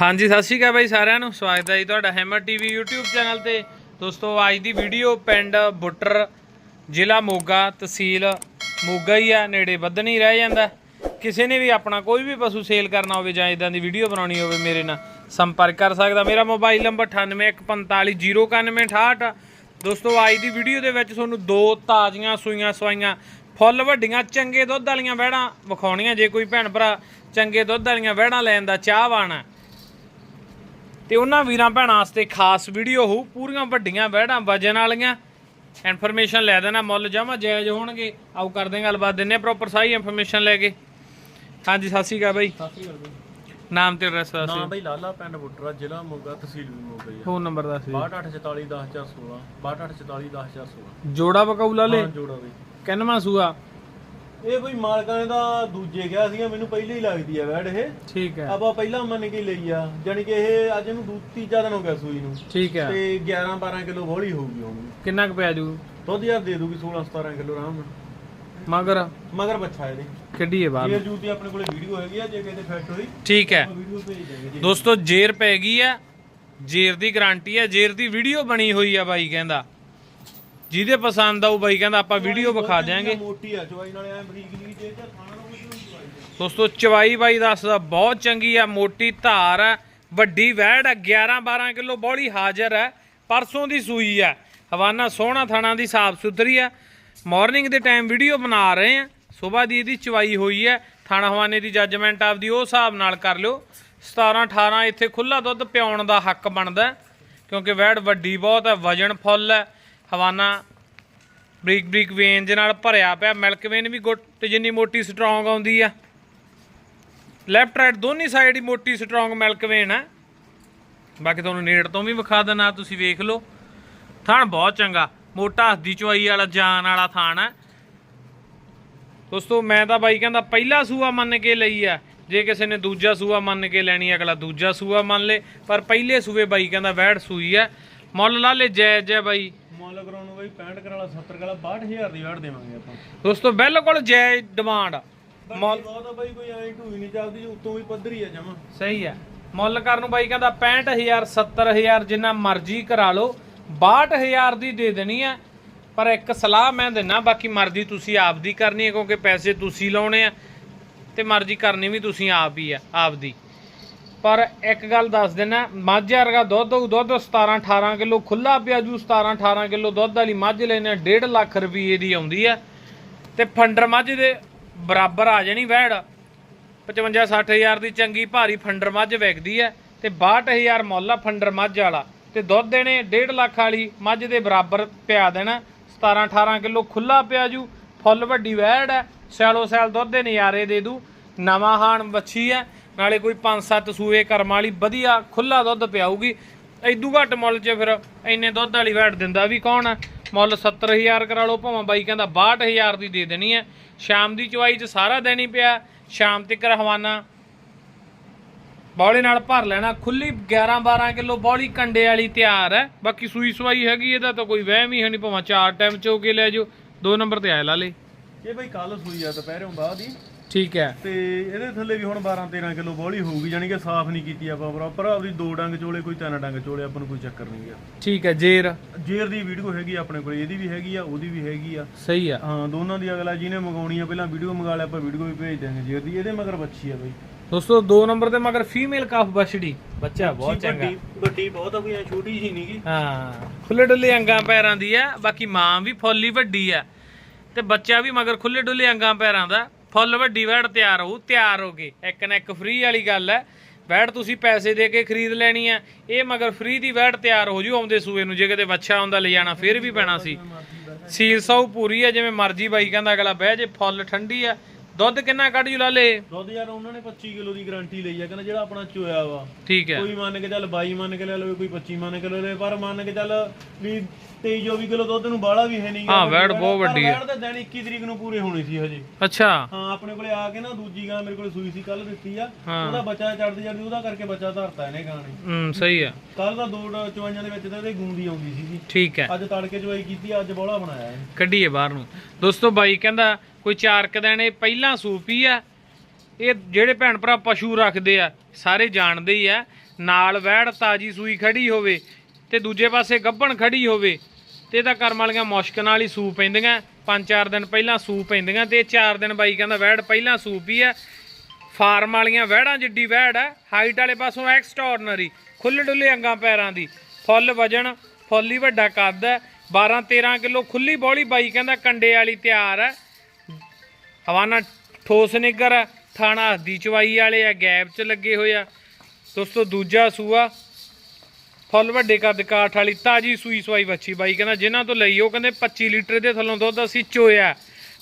ਹਾਂਜੀ, ਸਤਿ ਸ਼੍ਰੀ ਅਕਾਲ ਬਾਈ ਸਾਰਿਆਂ ਨੂੰ। ਸਵਾਗਤ ਹੈ ਜੀ ਤੁਹਾਡਾ ਹੈਮਰ ਟੀਵੀ YouTube ਚੈਨਲ ਤੇ। ਦੋਸਤੋ, ਅੱਜ ਦੀ ਵੀਡੀਓ ਪਿੰਡ ਬੁੱਟਰ, ਜ਼ਿਲ੍ਹਾ ਮੋਗਾ, ਤਹਿਸੀਲ ਮੋਗਾ ਹੀ ਆ, ਨੇੜੇ ਵੱਧਣੀ ਰਹਿ ਜਾਂਦਾ। ਕਿਸੇ ਨੇ ਵੀ ਆਪਣਾ ਕੋਈ ਵੀ ਪਸ਼ੂ ਸੇਲ ਕਰਨਾ ਹੋਵੇ ਜਾਂ ਇਦਾਂ ਦੀ ਵੀਡੀਓ ਬਣਾਉਣੀ ਹੋਵੇ, ਮੇਰੇ ਨਾਲ ਸੰਪਰਕ ਕਰ ਸਕਦਾ। ਮੇਰਾ ਮੋਬਾਈਲ ਨੰਬਰ 9815409168 ਦੋਸਤੋ, ਅੱਜ ਦੀ ਵੀਡੀਓ ਦੇ ਵਿੱਚ ਤੁਹਾਨੂੰ ਦੋ ਤਾਜ਼ੀਆਂ ਸੂਈਆਂ ਸਵਾਈਆਂ। ਫੁੱਲ ਵੱਡੀਆਂ, ਚੰਗੇ ਦੁੱਧ ਵਾਲੀਆਂ ਵਹਿੜਾਂ ਵਿਖਾਉਣੀਆਂ। ਜੇ ਕੋਈ ਭੈਣ ਭਰਾ ਚੰਗੇ ਦੁੱਧ ਵਾਲੀਆਂ ਵਹਿੜਾਂ ਲੈਣ ਦਾ ਚਾਹਵਾਨ ਹੈ ਤੇ ਉਹਨਾਂ ਵੀਰਾਂ ਭੈਣਾਂ ਵਾਸਤੇ ਖਾਸ ਵੀਡੀਓ ਹੋਊ ਪੂਰੀਆਂ ਵੱਡੀਆਂ ਵਹਿੜਾਂ ਵਜਨ ਵਾਲੀਆਂ। ਇਨਫੋਰਮੇਸ਼ਨ ਲੈ ਦੇਣਾ ਮੁੱਲ ਜਮਾ ਜਾਇਜ਼ ਹੋਣਗੇ। ਆਓ ਕਰਦੇ ਗੱਲਬਾਤ ਦਿੰਨੇ ਪ੍ਰੋਪਰ ਸਾਰੀ ਇਨਫੋਰਮੇਸ਼ਨ ਲੈ ਕੇ। ਹਾਂਜੀ ਸਤਿ ਸ਼੍ਰੀ ਅਕਾਲ ਬਾਈ। ਸਤਿ ਸ਼੍ਰੀ ਅਕਾਲ ਨਾਮ ਤੇ ਐਡਰੈਸ ਦੱਸ ਨਾਮ ਬਈ ਲਾਲਾ ਪਿੰਡ ਬੁੱਟਰਾ ਜ਼ਿਲ੍ਹਾ ਮੋਗਾ ਤਹਿਸੀਲ ਮੋਗਾ ਫੋਨ ਨੰਬਰ ਦੱਸ ਦਿਓ। 6284410416 6284410416 ਜੋੜਾ ਬਕਾਊਲਾ ਲੈ ਹਾਂ ਜੋੜਾ ਬਈ। ਕਿੰਨਵਾਂ ਸੂਆ? ਇਹ ਬਈ ਮਾਲਕਾਂ ਨੇ ਤਾਂ ਦੂਜੇ ਗਿਆ ਸੀਗਾ ਮੈਨੂੰ ਪਹਿਲੇ ਹੀ ਲੱਗਦੀ ਆ ਵੈੜ ਇਹ। ਠੀਕ ਹੈ। ਆਪਾਂ ਪਹਿਲਾਂ ਮੰਨ ਕੇ ਲਈ ਆ ਜਾਨੀ ਕਿ ਇਹ ਅੱਜ ਇਹਨੂੰ ਦੂ ਤੀਜਾ ਦਿਨ ਹੋ ਗਿਆ ਸੂਈ ਨੂੰ। ਠੀਕ ਹੈ। ਤੇ 11 12 ਕਿਲੋ ਬੋਲੀ ਹੋਊਗੀ ਹੁਣ। ਕਿੰਨਾ ਕੁ ਪਿਆ ਜੂ ਦੁੱਧ ਯਾਰ ਦੇ ਦੂਗੀ 16 17 ਕਿਲੋ ਆਰਾਮ ਨਾਲ। ਮਗਰ? ਮਗਰ ਬੱਚਾ ਇਹਦੇ। ਕਿੱਡੀ ਹੈ ਬਾਹਰ। ਇਹ ਜੂ ਦੀ ਆਪਣੇ ਕੋਲੇ ਵੀਡੀਓ ਹੈਗੀ ਆ ਜੇ ਕਿਤੇ ਫਿੱਟ ਹੋਈ ਠੀਕ ਹੈ। ਉਹ ਵੀਡੀਓ ਭੇਜ ਦੇਵਾਂਗੇ ਜੀ। ਦੋਸਤੋ ਜੇਰ ਪੈ ਗਈ ਆ। ਜੇਰ ਦੀ ਗਾਰੰਟੀ ਆ ਜੇਰ ਦੀ ਵੀਡੀਓ ਬਣੀ ਹੋਈ ਆ ਬਾਈ ਕਹਿੰਦਾ। ਜਿਹਦੇ ਪਸੰਦ ਆਊ ਬਾਈ ਕਹਿੰਦਾ ਆਪਾਂ ਵੀਡੀਓ ਵਿਖਾ ਦਿਆਂਗੇ। ਮੋਟੀ ਆ ਚਵਾਈ ਨਾਲੇ ਐ ਬਰੀਕ ਜੀ ਜੇ ਤੇ ਖਾਣਾ ਨੂੰ ਦੋਸਤੋ ਚਵਾਈ ਬਾਈ ਦੱਸਦਾ ਬਹੁਤ ਚੰਗੀ ਆ ਮੋਟੀ ਧਾਰ ਆ ਵੱਡੀ ਵਹਿੜ ਆ 11 12 ਕਿਲੋ ਬੋਲੀ ਹਾਜ਼ਰ ਆ ਪਰਸੋਂ ਦੀ ਸੂਈ ਆ। ਹਵਾਨਾ ਸੋਹਣਾ ਥਾਣਾ ਦੀ ਸਾਫ਼ ਸੁਥਰੀ ਆ। ਮਾਰਨਿੰਗ ਦੇ ਟਾਈਮ ਵੀਡੀਓ ਬਣਾ ਰਹੇ ਆ। ਸਵੇਰ ਦੀ ਇਹਦੀ ਚਵਾਈ ਹੋਈ ਆ। ਥਾਣਾ ਹਵਾਨੇ ਦੀ ਜੱਜਮੈਂਟ ਆਪਦੀ ਉਹ ਹਿਸਾਬ ਨਾਲ ਕਰ ਲਿਓ। 17 18 ਇੱਥੇ ਖੁੱਲਾ ਦੁੱਧ ਪਿਆਉਣ ਦਾ ਹੱਕ ਬਣਦਾ ਹੈ, ਕਿਉਂਕਿ ਵਹਿੜ ਵੱਡੀ ਬਹੁਤ ਹੈ ਵਜਨ ਫੁੱਲ ਹੈ ਹਵਾਨਾ ਬਰੀਕ ਬਰੀਕ ਵੇਨ ਦੇ ਨਾਲ ਭਰਿਆ ਪਿਆ ਮਿਲਕ ਵੇਨ ਵੀ ਗੁੱਟ ਜਿੰਨੀ ਮੋਟੀ ਸਟਰੋਂਗ ਆਉਂਦੀ ਆ। ਲੈਫਟ ਰਾਈਟ ਦੋਨੀ ਸਾਈਡ ਹੀ ਮੋਟੀ ਸਟਰੋਂਗ ਮਿਲਕ ਵੇਨ ਆ। ਬਾਕੀ ਤੁਹਾਨੂੰ ਨੇੜ ਤੋਂ ਵੀ ਵਿਖਾ ਦੇਣਾ ਤੁਸੀਂ ਵੇਖ ਲਓ। ਥਣ ਬਹੁਤ ਚੰਗਾ, ਮੋਟਾ ਹੱਥ ਚੁਆਈ ਵਾਲਾ, ਜਾਨ ਵਾਲਾ ਥਾਣ ਹੈ ਦੋਸਤੋ, ਮੈਂ ਤਾਂ ਬਾਈ ਕਹਿੰਦਾ ਪਹਿਲਾ ਸੂਆ ਮੰਨ ਕੇ ਲਈ ਆ। ਜੇ ਕਿਸੇ ਨੇ ਦੂਜਾ ਸੂਆ ਮੰਨ ਕੇ ਲੈਣੀ ਅਗਲਾ ਦੂਜਾ ਸੂਆ ਮੰਨ ਲੇ। ਪਰ ਪਹਿਲੇ ਸੂਏ ਬਾਈ ਕਹਿੰਦਾ ਵੈੜ ਸੂਈ ਆ। ਮੁੱਲ ਲਾ ਲੈ, ਜੈ ਜੈ ਬਾਈ। ਮੁੱਲ ਕਰਾਉਣ ਨੂੰ ਬਈ 65 ਕਰਾਲਾ 70 ਕਰਾਲਾ 62000 ਦੀ ਵਾੜ ਦੇਵਾਂਗੇ ਆਪਾਂ। ਦੋਸਤੋ ਬਿਲਕੁਲ ਜੈ ਡਿਮਾਂਡ। ਮੁੱਲ ਬਹੁਤ ਆ ਬਈ ਕੋਈ ਐਂ ਢੂਈ ਨਹੀਂ ਚੱਲਦੀ ਉੱਤੋਂ ਵੀ ਪੱਧਰੀ ਆ ਜਮਾ। ਸਹੀ ਹੈ ਮੁੱਲ ਕਰਨ ਨੂੰ ਬਾਈ ਕਹਿੰਦਾ 65000 70000 ਜਿੰਨਾ ਮਰਜ਼ੀ ਕਰਾ ਲਓ। 62000 ਦੀ ਦੇ ਦੇਣੀ ਹੈ ਪਰ ਇੱਕ ਸਲਾਹ ਮੈਂ ਦਿੰਨਾ ਬਾਕੀ ਮਰਜ਼ੀ ਤੁਸੀਂ ਆਪ ਦੀ ਕਰਨੀ ਹੈ ਕਿਉਂਕਿ ਪੈਸੇ ਤੁਸੀਂ ਲਾਉਣੇ ਆ ਤੇ ਮਰਜ਼ੀ ਕਰਨੀ ਵੀ ਤੁਸੀਂ ਆਪ ਹੀ ਆ ਆਪ ਦੀ। ਪਰ ਇੱਕ ਗੱਲ ਦੱਸ ਦੇਣਾ ਮੱਝ ਵਰਗਾ ਦੁੱਧ ਹੋਊ, ਦੁੱਧ 17 18 ਕਿਲੋ ਖੁੱਲਾ ਪਿਆ ਜੂ 17 18 ਕਿਲੋ ਦੁੱਧ ਵਾਲੀ ਮੱਝ ਲੈਣੇ 1.5 ਲੱਖ ਰੁਪਏ ਦੀ ਆਉਂਦੀ ਆ। ਤੇ ਫੰਡਰ ਮੱਝ ਦੇ ਬਰਾਬਰ ਆ ਜਾਣੀ ਵਹਿੜ 55 60000 ਦੀ ਚੰਗੀ ਭਾਰੀ ਫੰਡਰ ਮੱਝ ਵਿਕਦੀ ਹੈ ਤੇ 62000 ਮੁੱਲ ਆ ਫੰਡਰ ਮੱਝ ਵਾਲਾ। ਤੇ ਦੁੱਧ ਦੇਣੇ 1.5 ਲੱਖ ਵਾਲੀ ਮੱਝ ਦੇ ਬਰਾਬਰ ਪਿਆ ਦੇਣਾ 17 18 ਕਿਲੋ ਖੁੱਲਾ ਪਿਆ ਜੂ ਫੁੱਲ ਵੱਡੀ ਵਹਿੜ ਹੈ ਸੈਲੋ ਸੈਲ ਦੁੱਧ ਦੇ ਨਜ਼ਾਰੇ ਦੇ ਦੂ। ਨਵਾਂ ਹਾਣ ਬੱਚੀ ਹੈ ਨਾਲੇ ਕੋਈ 5-7 ਸੂਏ ਕਰਮ ਵਾਲੀ ਵਧੀਆ ਖੁੱਲਾ ਦੁੱਧ ਪਿਆਊਗੀ। ਐਦੂ ਘੱਟ ਮੁੱਲ 'ਚ ਫਿਰ ਇੰਨੇ ਦੁੱਧ ਵਾਲੀ ਵੈਟ ਦਿੰਦਾ ਵੀ ਕੌਣ ਹੈ ਮੁੱਲ 70000 ਕਰਾ ਲਓ, ਭਾਵੇਂ ਬਾਈ ਕਹਿੰਦਾ 62000 ਦੀ ਦੇ ਦੇਣੀ ਹੈ। ਸ਼ਾਮ ਦੀ ਚਵਾਈ 'ਚ ਸਾਰਾ ਦੇਣੀ ਪਿਆ। ਸ਼ਾਮ ਤੱਕ ਹਵਾਨਾ ਬੌਲੇ ਨਾਲ ਭਰ ਲੈਣਾ। ਖੁੱਲੀ 11 12 ਕਿਲੋ ਬੌਲੀ ਕੰਡੇ ਵਾਲੀ ਤਿਆਰ ਹੈ। ਬਾਕੀ ਸੂਈ ਸਵਾਈ ਹੈਗੀ, ਇਹਦਾ ਤਾਂ ਕੋਈ ਵਹਿਮ ਹੀ ਹੈ ਨਹੀਂ। ਭਾਵੇਂ ਚਾਰ ਟਾਈਮ ਚੋ ਕੇ ਲੈ ਜਾਓ, ਦੋ ਨੰਬਰ ਤੇ ਆਇਆ ਲਾ ਲੇ। ਇਹ ਬਈ ਕੱਲ ਸੂਈ ਆ, ਦੁਪਹਿਰੋਂ ਬਾਅਦ ਹੀ। ਠੀਕ ਹੈ। ਤੇ ਇਹਦੇ ਥੱਲੇ ਵੀ ਹੁਣ 12 13 ਕਿਲੋ ਬੋਲੀ ਹੋਊਗੀ ਜਾਨੀ ਕਿ ਸਾਫ਼ ਨਹੀਂ ਕੀਤੀ ਆਪਾਂ ਪ੍ਰੋਪਰ ਆਪਦੀ ਦੋ ਡੰਗ ਚੋਲੇ ਕੋਈ ਤਿੰਨ ਡੰਗ ਚੋਲੇ ਆਪਾਂ ਨੂੰ ਕੋਈ ਚੱਕਰ ਨਹੀਂ ਆ ਠੀਕ ਹੈ ਜੇਰ। ਜੇਰ ਦੀ ਵੀਡੀਓ ਹੈਗੀ ਆ ਆਪਣੇ ਕੋਲ ਇਹਦੀ ਵੀ ਹੈਗੀ ਆ ਉਹਦੀ ਵੀ ਹੈਗੀ ਆ। ਸਹੀ ਆ। ਹਾਂ ਦੋਨਾਂ ਦੀ ਅਗਲਾ ਜਿਹਨੇ ਮੰਗਾਉਣੀ ਆ ਪਹਿਲਾਂ ਵੀਡੀਓ ਮੰਗਾ ਲਿਆ ਆਪਾਂ ਵੀਡੀਓ ਵੀ ਭੇਜ ਦਿਆਂਗੇ ਜੇਰ ਦੀ ਇਹਦੇ ਮਗਰ ਬੱਚੀ ਆ ਬਈ। ਦੋਸਤੋ ਦੋ ਨੰਬਰ ਤੇ ਮਗਰ ਫੀਮੇਲ ਕਾਫ ਬਛੜੀ। ਬੱਚਾ ਬਹੁਤ ਚੰਗਾ। ਵੱਡੀ ਬਹੁਤ ਆ ਕੋਈ ਛੋਟੀ ਜੀ ਨਹੀਂਗੀ ਹਾਂ ਖੁੱਲੇ ਡੁੱਲੇ ਅੰਗਾਂ ਪੈਰਾਂ ਦੀ ਆ ਬਾਕੀ ਮਾਂ ਵੀ ਫੁੱਲੀ ਵੱਡੀ ਆ। ਤੇ ਬੱਚਾ ਵੀ ਮਗਰ ਖੁੱਲੇ ਡੁੱਲੇ ਅੰਗਾਂ ਪੈਰਾਂ ਦਾ। ਫੁੱਲ ਵੱਡੀ ਵੈੜ ਤਿਆਰ ਹੋਊ, ਤਿਆਰ ਹੋ ਗਏ ਇੱਕ ਨਾ ਇੱਕ ਫ੍ਰੀ ਵਾਲੀ ਗੱਲ ਹੈ। ਵੈੜ ਤੁਸੀਂ ਪੈਸੇ ਦੇ ਕੇ ਖਰੀਦ ਲੈਣੀ ਆ ਇਹ ਮਗਰ ਫ੍ਰੀ ਦੀ ਵੈੜ ਤਿਆਰ ਹੋ ਜੂ ਆਉਂਦੇ ਸੂਏ ਨੂੰ। ਜੇ ਕਿਤੇ ਵੱਛਾ ਆਉਂਦਾ ਲੈ ਜਾਣਾ, ਫਿਰ ਵੀ ਪੈਣਾ ਸੀ। ਸੀਲ ਸੌ ਪੂਰੀ ਆ ਜਿਵੇਂ ਮਰਜ਼ੀ ਬਾਈ ਕਹਿੰਦਾ ਅਗਲਾ ਬਹਿ ਜੇ, ਫੁੱਲ ਠੰਡੀ ਆ ਦੁੱਧ ਕਿੰਨਾ ਕੱਢ ਜੂ ਲਾਲੇ? ਦੁੱਧ ਯਾਰ ਉਹਨਾਂ ਨੇ 25 ਕਿਲੋ ਦੀ ਗਾਰੰਟੀ ਲਈ ਆ ਕਹਿੰਦਾ ਜਿਹੜਾ ਆਪਣਾ ਚੋਇਆ ਵਾ। ਠੀਕ ਹੈ। ਕੋਈ ਮੰਨ ਕੇ ਚੱਲ 22 ਮੰਨ ਕੇ ਲੈ ਲਵੇ ਕੋਈ 25 ਮੰਨ ਕੇ ਲੈ ਲਵੇ ਪਰ ਮੰਨ ਕੇ ਚੱਲ ਵੀ 23 24 ਕਿਲੋ ਦੁੱਧ ਨੂੰ ਬਾਹਲਾ ਵੀ ਹੈ ਨਹੀਂ ਹਾਂ, ਵੈੜ ਬਹੁਤ ਵੱਡੀ ਹੈ। ਵੈੜ ਤਾਂ ਦਿਨ 21 ਤਰੀਕ ਨੂੰ ਪੂਰੇ ਹੋਣੇ ਸੀ ਹਜੇ। ਅੱਛਾ। ਹਾਂ ਆਪਣੇ ਕੋਲੇ ਆ ਕੇ ਨਾ ਦੂਜੀ ਗਾਂ ਮੇਰੇ ਕੋਲੇ ਸੂਈ ਸੀ ਕੱਲ ਦਿੱਤੀ ਆ। ਉਹਦਾ ਬੱਚਾ ਚੜਦੀ ਚੜਦੀ ਉਹਦਾ ਕਰਕੇ ਬੱਚਾ ਧਰਤਾ ਇਹਨੇ ਗਾਂ ਨੇ। ਹੂੰ ਸਹੀ ਆ ਕੱਲ ਦਾ ਦੋ ਚਵਾਈਆਂ ਦੇ ਵਿੱਚ ਤਾਂ ਇਹਦੇ ਗੂੰਦੀ ਆਉਂਦੀ ਸੀਗੀ। ਠੀਕ ਹੈ। ਅੱਜ ਤੜਕੇ ਚਵਾਈ ਕੀਤੀ ਅੱਜ ਬੋਲਾ ਬਣਾਇਆ ਕੱਢੀਏ ਬਾਹਰ ਨੂੰ। ਦੋਸਤੋ ਬਾਈ ਕਹਿੰਦਾ ਕੋਈ ਚਾਰ ਕੁ ਦਿਨ ਇਹ ਪਹਿਲਾਂ ਸੂਪੀ ਆ। ਇਹ ਜਿਹੜੇ ਭੈਣ ਭਰਾ ਪਸ਼ੂ ਰੱਖਦੇ ਆ, ਸਾਰੇ ਜਾਣਦੇ ਹੀ ਆ। ਨਾਲ ਵਹਿੜ ਤਾਜੀ ਸੂਈ ਖੜੀ ਹੋਵੇ ਤੇ ਦੂਜੇ ਪਾਸੇ ਗੱਭਣ ਖੜੀ ਹੋਵੇ, ਤੇ ਇਹਦਾ ਤਾਂ ਕਰਮ ਵਾਲੀਆਂ ਮੁਸ਼ਕ ਨਾਲ ਹੀ ਸੂ ਪੈਂਦੀਆਂ। ਪੰਜ ਚਾਰ ਦਿਨ ਪਹਿਲਾਂ ਸੂ ਪੈਂਦੀਆਂ ਤੇ ਚਾਰ ਦਿਨ ਬਾਈ ਕਹਿੰਦਾ ਵਹਿੜ ਪਹਿਲਾਂ ਸੂ ਪਈ ਆ। ਫਾਰਮ ਵਾਲੀਆਂ ਵਹਿੜਾਂ ਜਿੱਡੀ ਵਹਿੜ ਆ, ਹਾਈਟ ਵਾਲੇ ਪਾਸੋਂ ਐਕਸਟਰਾordinary ਖੁੱਲੇ ਡੁੱਲੇ ਅੰਗਾਂ ਪੈਰਾਂ ਦੀ। ਫੁੱਲ ਵਜਣ, ਫੁੱਲ ਹੀ ਵੱਡਾ ਕੱਦ ਹੈ 12 13 ਕਿਲੋ ਖੁੱਲੀ ਬੋਲੀ ਬਾਈ ਕਹਿੰਦਾ ਕੰਡੇ ਵਾਲੀ ਤਿਆਰ ਹੈ ਹਵਾਨਾ ਠੋਸ ਨਿੱਗਰ ਥਾਣਾ ਹੱਦੀ ਚਵਾਈ ਵਾਲੇ ਆ ਗੈਪ 'ਚ ਲੱਗੇ ਹੋਏ ਆ। ਦੋਸਤੋ ਦੂਜਾ ਸੂਆ ਫੁੱਲ ਵੱਡੇ ਕੱਦ ਕਾਠ ਵਾਲੀ ਤਾਜੀ ਸੂਈ ਸਵਾਈ ਵੱਛੀ ਬਾਈ ਕਹਿੰਦਾ ਜਿਨ੍ਹਾਂ ਤੋਂ ਲਈ ਉਹ ਕਹਿੰਦੇ 25 ਲੀਟਰ ਦੇ ਥੱਲੋਂ ਦੁੱਧ ਅਸੀਂ ਚੋਇਆ।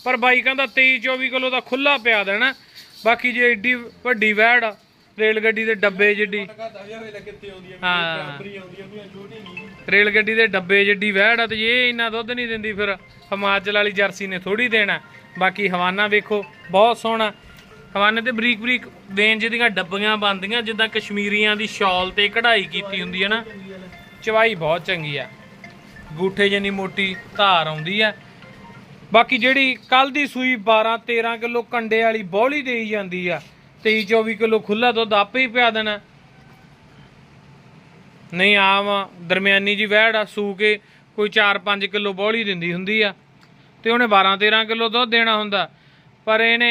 ਪਰ ਬਾਈ ਕਹਿੰਦਾ 23 24 ਕਿਲੋ ਦਾ ਖੁੱਲਾ ਪਿਆ ਦੇਣਾ। ਬਾਕੀ ਜੇ ਏਡੀ ਵੱਡੀ ਵਹਿੜ ਆ, ਰੇਲ ਗੱਡੀ ਦੇ ਡੱਬੇ ਜਿੱਡੀ ਹਾਂ। ਰੇਲ ਗੱਡੀ ਦੇ ਡੱਬੇ ਜਿੱਡੀ ਵਹਿੜ ਆ ਤੇ ਇਹ ਇੰਨਾ ਦੁੱਧ ਨਹੀਂ ਦਿੰਦੀ ਫਿਰ ਹਿਮਾਚਲ ਵਾਲੀ ਜਰਸੀ ਨੇ ਥੋੜੀ ਦੇਣਾ। ਬਾਕੀ ਹਵਾਨਾ ਵੇਖੋ, ਬਹੁਤ ਸੋਹਣਾ। ਹਵਾਨੇ ਤੇ ਬਰੀਕ ਬਰੀਕ ਵੇਂਜ ਦੀਆਂ ਡੱਬੀਆਂ ਬੰਦੀਆਂ ਜਿੱਦਾਂ ਕਸ਼ਮੀਰੀਆਂ ਦੀ ਸ਼ਾਲ ਤੇ ਕਢਾਈ ਕੀਤੀ ਹੁੰਦੀ ਹੈ ਨਾ। ਚਵਾਈ ਬਹੁਤ ਚੰਗੀ ਆ। ਗੂਠੇ ਜਿੰਨੀ ਮੋਟੀ ਧਾਰ ਆਉਂਦੀ ਆ। ਬਾਕੀ ਜਿਹੜੀ ਕੱਲ ਦੀ ਸੂਈ 12 13 ਕਿਲੋ ਕੰਡੇ ਵਾਲੀ ਬੌਲੀ ਦੇਈ ਜਾਂਦੀ ਆ 23 24 ਕਿਲੋ ਖੁੱਲਾ ਦੁੱਧ ਆਪੇ ਹੀ ਪਿਆ ਦੇਣਾ। ਨਹੀਂ, ਆਮ ਦਰਮਿਆਨੀ ਜੀ ਵਹਿੜ ਆ, ਸੂ ਕੇ ਕੋਈ 4-5 ਕਿਲੋ ਬੌਲੀ ਦਿੰਦੀ ਹੁੰਦੀ ਆ। ਤੇ ਉਹਨੇ 12-13 ਕਿਲੋ ਦੁੱਧ ਦੇਣਾ ਹੁੰਦਾ। ਪਰ ਇਹਨੇ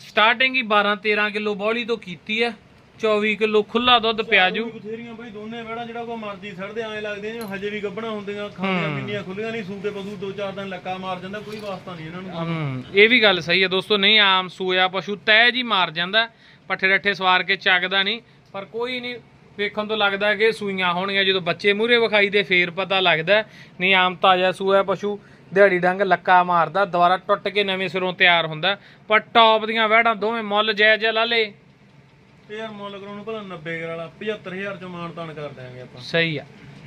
ਸਟਾਰਟਿੰਗ ਹੀ 12-13 ਕਿਲੋ ਬੌਲੀ ਤੋਂ ਕੀਤੀ ਆ 24 ਕਿਲੋ ਖੁੱਲਾ ਦੁੱਧ ਪਿਆ ਜੂ। ਬਥੇਰੀਆਂ ਬਈ ਦੋਨੇ ਵੇੜਾ ਜਿਹੜਾ ਕੋ ਮਰਜ਼ੀ ਸੜਦੇ ਐ ਲੱਗਦੇ ਨੇ ਹਜੇ ਵੀ ਗੱਬਣਾ ਹੁੰਦੀਆਂ ਖਾਂਦੀਆਂ ਕਿੰਨੀਆਂ ਖੁੱਲੀਆਂ ਨਹੀਂ ਸੂਕੇ ਪਸ਼ੂ ਦੋ ਚਾਰ ਦਿਨ ਲੱਕਾ ਮਾਰ ਜਾਂਦਾ ਕੋਈ ਵਾਸਤਾ ਨਹੀਂ ਇਹਨਾਂ ਨੂੰ। ਇਹ ਵੀ ਗੱਲ ਸਹੀ ਹੈ ਦੋਸਤੋ ਨਹੀਂ ਆਮ ਸੂਆ ਪਸ਼ੂ ਤੈ ਜੀ ਮਾਰ ਜਾਂਦਾ ਪੱਠੇ ਰੱਠੇ ਸਵਾਰ ਕੇ ਚੱਕਦਾ ਨਹੀਂ ਪਰ ਕੋਈ ਨਹੀਂ ਵੇਖਣ ਤੋਂ ਲੱਗਦਾ ਕਿ ਸੂਈਆਂ ਹੋਣਗੀਆਂ। ਜਦੋਂ ਬੱਚੇ ਮੂਰੇ ਵਿਖਾਈ ਦੇ ਫੇਰ ਪਤਾ ਲੱਗਦਾ ਨਹੀਂ ਆਮ ਤਾਜ਼ਾ ਸੂਆ ਪਸ਼ੂ ਦਿਹਾੜੀ ਡੰਗ ਲੱਕਾ ਮਾਰਦਾ ਦੁਬਾਰਾ ਟੁੱਟ ਕੇ ਨਵੇਂ ਸਿਰੋਂ ਤਿਆਰ ਹੁੰਦਾ ਪਰ ਟੌਪ ਦੀਆਂ ਵਹਿੜਾਂ ਦੋਵੇਂ ਮੁੱਲ ਜਾਇਜ਼ ਲਾ ਲੇ ਇਹ ਯਾਰ ਮੁੱਲ ਕਰਾਉਣ ਨੂੰ ਭਲਾ 90 ਵਾਲਾ 75000 ਚੋਂ ਮਾਨ ਤਾਨ ਕਰ ਦਿਆਂਗੇ ਆਪਾਂ। ਸਹੀ ਆ।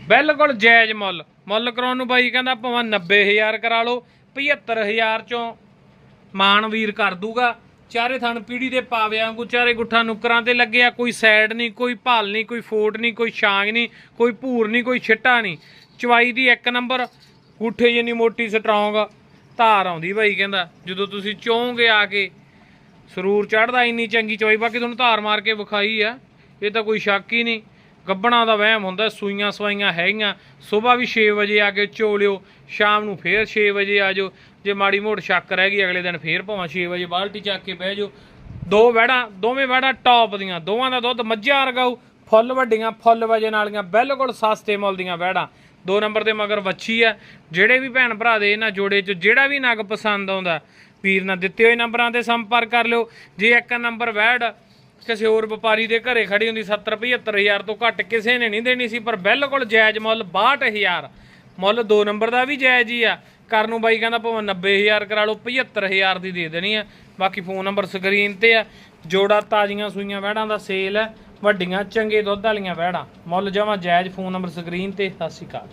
ਬਿਲਕੁਲ ਜਾਇਜ਼ ਮੁੱਲ। ਮੁੱਲ ਕਰਾਉਣ ਨੂੰ ਬਾਈ ਕਹਿੰਦਾ ਭਾਵੇਂ 90000 ਕਰਾ ਲਓ 75000 ਚੋਂ ਮਾਨ ਵੀਰ ਕਰ ਦੂਗਾ। ਚਾਰੇ ਥਣ ਪੀੜੀ ਦੇ ਪਾਵਿਆਂ ਵਾਂਗੂ, ਚਾਰੇ ਗੁੱਠਾਂ ਨੁਕਰਾਂ ਤੇ ਲੱਗਿਆ ਕੋਈ ਸਾਈਡ ਨਹੀਂ, ਕੋਈ ਭਾਲ ਨਹੀਂ, ਕੋਈ ਫੋਟ ਨਹੀਂ, ਕੋਈ ਛਾਂਗ ਨਹੀਂ, ਕੋਈ ਭੂਰ ਨਹੀਂ, ਕੋਈ ਛਿੱਟਾ ਨਹੀਂ। ਚਵਾਈ ਦੀ ਇੱਕ ਨੰਬਰ, ਗੁੱਠੇ ਜਿੰਨੀ ਮੋਟੀ ਸਟਰੋਂਗ ਧਾਰ ਆਉਂਦੀ ਭਾਈ ਕਹਿੰਦਾ, ਜਦੋਂ ਤੁਸੀਂ ਚੋਂਗੇ ਆ ਕੇ, ਸਰੂਰ ਚੜਦਾ ਇੰਨੀ ਚੰਗੀ ਚਵਾਈ, ਬਾਕੀ ਤੁਹਾਨੂੰ ਧਾਰ ਮਾਰ ਕੇ ਵਿਖਾਈ ਆ, ਇਹ ਤਾਂ ਕੋਈ ਸ਼ੱਕ ਹੀ ਨਹੀਂ। ਗੱਬਣਾ ਦਾ ਵਹਿਮ ਹੁੰਦਾ, ਸੂਈਆਂ ਸਵਾਈਆਂ ਹੈਗੀਆਂ। ਸਵੇਰ ਵੀ 6 ਵਜੇ ਆ ਕੇ ਝੋ ਲਿਓ, ਸ਼ਾਮ ਨੂੰ ਫੇਰ 6 ਵਜੇ ਆ ਜਾਓ। ਜੇ ਮਾੜੀ ਮੋੜ ਸ਼ੱਕ ਰਹਿ ਗਈ, ਅਗਲੇ ਦਿਨ ਫੇਰ ਭਾਵੇਂ 6 ਵਜੇ ਬਾਲਟੀ ਚੱਕ ਕੇ ਬਹਿ ਜਾਓ। ਦੋ ਵਹਿੜਾਂ, ਦੋਵੇਂ ਵਹਿੜਾਂ ਟੌਪ ਦੀਆਂ, ਦੋਵਾਂ ਦਾ ਦੁੱਧ ਮੱਝਾਂ ਵਰਗਾਉ ਫੁੱਲ ਵੱਡੀਆਂ, ਫੁੱਲ ਵਜਨ ਵਾਲੀਆਂ ਬਿਲਕੁਲ ਸਸਤੇ ਮੁੱਲ ਦੀਆਂ ਵਹਿੜਾਂ। ਦੋ ਨੰਬਰ ਦੇ ਮਗਰ ਵੱਛੀ ਆ। ਜਿਹੜੇ ਵੀ ਭੈਣ ਭਰਾ ਦੇ ਇਹਨਾਂ ਜੋੜੇ 'ਚ ਜਿਹੜਾ ਵੀ ਨਗ ਪਸੰਦ ਆਉਂਦਾ, ਵੀਰ ਨਾਲ ਦਿੱਤੇ ਹੋਏ ਨੰਬਰਾਂ ਤੇ ਸੰਪਰਕ ਕਰ ਲਿਓ। ਜੇ ਇੱਕ ਨੰਬਰ ਵੈੜ ਕਿਸੇ ਹੋਰ ਵਪਾਰੀ ਦੇ ਘਰੇ ਖੜੀ ਹੁੰਦੀ 70 75000 ਤੋਂ ਘੱਟ ਕਿਸੇ ਨੇ ਨਹੀਂ ਦੇਣੀ ਸੀ, ਪਰ ਬਿਲਕੁਲ ਜਾਇਜ਼ ਮੁੱਲ 62000 ਮੁੱਲ ਦੋ ਨੰਬਰ ਦਾ ਵੀ ਜਾਇਜ਼ ਹੀ ਆ। ਕਰਨ ਨੂੰ ਬਾਈ ਕਹਿੰਦਾ ਭਾਵੇਂ 90000 ਕਰਾ ਲਓ 75000 ਦੀ ਦੇ ਦੇਣੀ ਆ। ਬਾਕੀ ਫੋਨ ਨੰਬਰ ਸਕਰੀਨ ਤੇ ਆ। ਜੋੜਾ ਤਾਜ਼ੀਆਂ ਸੂਈਆਂ ਵਹਿੜਾਂ ਦਾ ਸੇਲ ਹੈ ਵੱਡੀਆਂ, ਚੰਗੇ ਦੁੱਧ ਵਾਲੀਆਂ ਵਹਿੜਾਂ। ਮੁੱਲ ਜਮਾ ਜਾਇਜ਼, ਫੋਨ ਨੰਬਰ ਸਕਰੀਨ ਤੇ। ਸਤਿ ਸ਼੍ਰੀ ਅਕਾਲ।